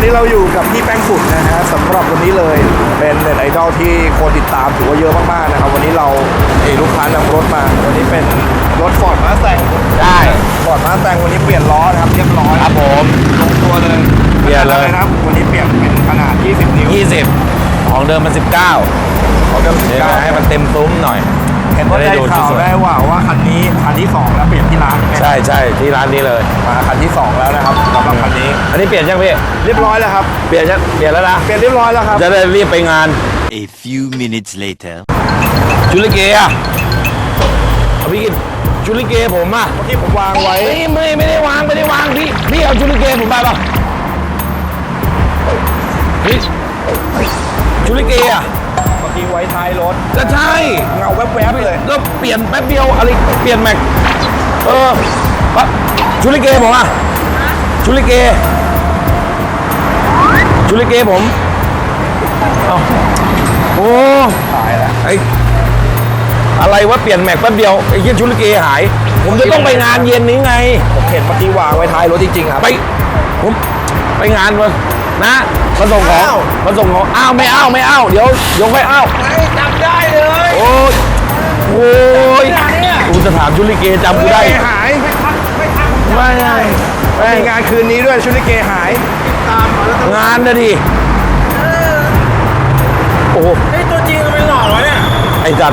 วันนี้เราอยู่กับพี่แป้งฝุ่นนะฮะสำหรับวันนี้เลยเป็นเน็ตไอดอลที่คนติดตามถือว่าเยอะมากๆนะครับ วันนี้เราเอกลูกค้านำรถมา วันนี้เป็นรถฟอร์ดมาสแตงได้ฟอร์ดมาสแตงวันนี้เปลี่ยนล้อนะครับเรียบร้อยครับผมลงตัวเลยเปลี่ยนเลยขนาดอะไรนะครับวันนี้เปลี่ยนเป็นขนาด 20 นิ้ว 20 ของเดิมมัน 19 ของเดิมเดี๋ยวให้มันเต็มซุ้มหน่อยเห็นว่าจะได้ดูข่าวสวยได้ว่าว่าคันนี้คัน ช่ใช่ที่ร้านนี้เลย มาคันที่สองแล้วนะครับสำหรับคันนี้ อันนี้เปลี่ยนยังพี่ เรียบร้อยแล้วครับ เปลี่ยนยังเปลี่ยนแล้วนะ เปลี่ยนเรียบร้อยแล้วครับ จะได้รีบไปงาน A few minutes later. ชุลิเกอะเอาพี่กินชุลิเกผมอะเมื่อกี้ผมวางไว้ไม่ไม่ไม่ได้วางไม่ได้วางพี่พี่เอาชุลิเกผมไปป่ะพี่ชุลิเกอะเมื่อกี้ไว้ท้ายรถก็ใช่เงาแวบๆเลยก็เปลี่ยนแป๊บเดียวอะไรเปลี่ยนแม็ก เออปะชุลิเกผมอะชุลิเกชุลิเกผมเอาโอ้หายแล้วไออะไรวะเปลี่ยนแม็กแป๊บเดียวไอ้เหี้ยชุลิเกหาย ผมจะต้องไปงานเย็นนี้ไง ผมเห็นเมื่อกี้วางไว้ท้ายรถจริงๆครับไปผมไปงานมานะมาส่งของอ้าวมาส่งของอ้าวไม่อ้าวไม่อ้าวเดี๋ยวเดี๋ยวค่อยอ้าว ไม่ กูจะถามชุลิเกจำกูได้ หายไม่ทักไม่ทักไม่ไงมีงานคืนนี้ด้วยชุดลิเกหายตามมาแล้วงานนะดิโอ้โหไอ้ตัวจริงมันเป็นหล่อวะเนี่ยไอ้จัด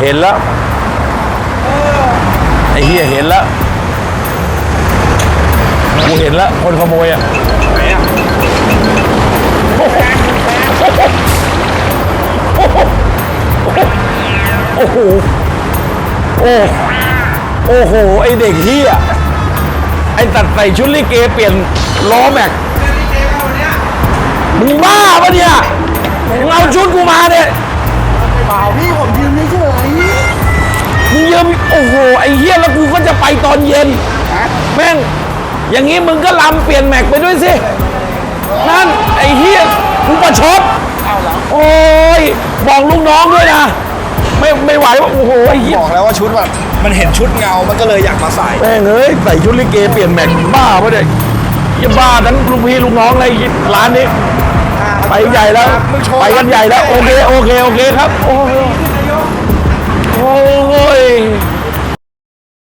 เห็นแล้วไอ้เฮียเห็นแล้วกูเห็นแล้วคนขโมยอะไหนอะโอ้โห โอ้โอ้โห ไอเด็กเฮียไอตัดใส่ชุดลิเกเปลี่ยนล้อแม็กมึงบ้าปะเนี่ยมึงเอาชุดกูมาเนี่ยเปล่าพี่ผมยืนเฉยมึงยอะโอ้โห ไอเฮียแล้วกูก็จะไปตอนเย็น แม่ง อย่างงี้มึงก็ลำเปลี่ยนแม็กไปด้วยสิ นั่น ไอเฮียกูประชดโอ้ย บอกลูกน้องด้วยนะ ไม่ไม่ไหวว่าโอ้โหไอ้เฮียบอกแล้วว่าชุดแบบมันเห็นชุดเงา มันก็เลยอยากมาใส่แม่งเอ้ยใส่ชุดลิเกเปลี่ยนแม็กบ้าปะเนี่ยยี่บ้าทั้งลูกพี่ลูกน้องเลยร้านนี้ ไปใหญ่แล้วมึงโชว์ไปกันใหญ่แล้ว โอเค โอเค โอเคครับ โอ้ยโอ้ย